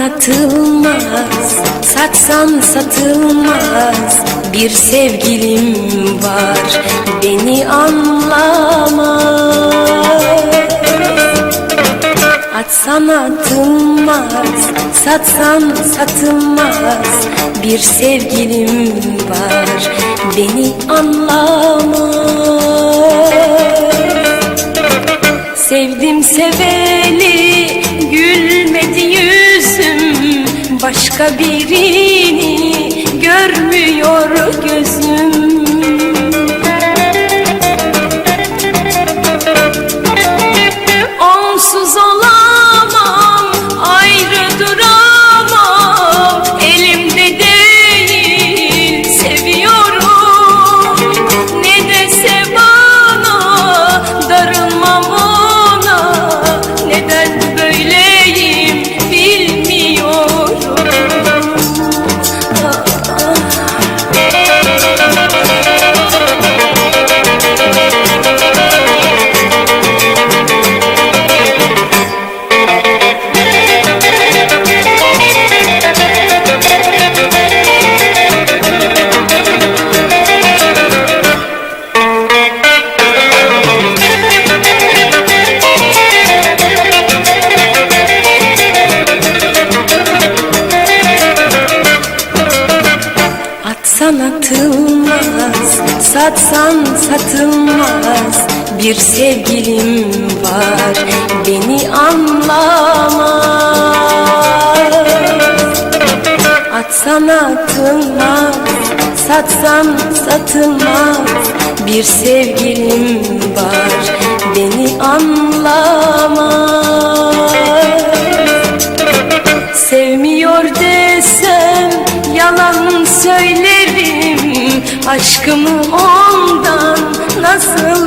atılmaz Satsan satılmaz. Bir sevgilim var. Beni anlamaz. Atsan atılmaz. Satsan satılmaz. Bir sevgilim var. Beni anlamaz sabirini Atsan atılmaz, satsan satılmaz. Bir sevgilim var, beni anlamaz. Atsan atılmaz, satsan satılmaz. Bir sevgilim var, beni anlamaz. Sevmiyor desem yalan söylerim Aşkımı ondan nasıl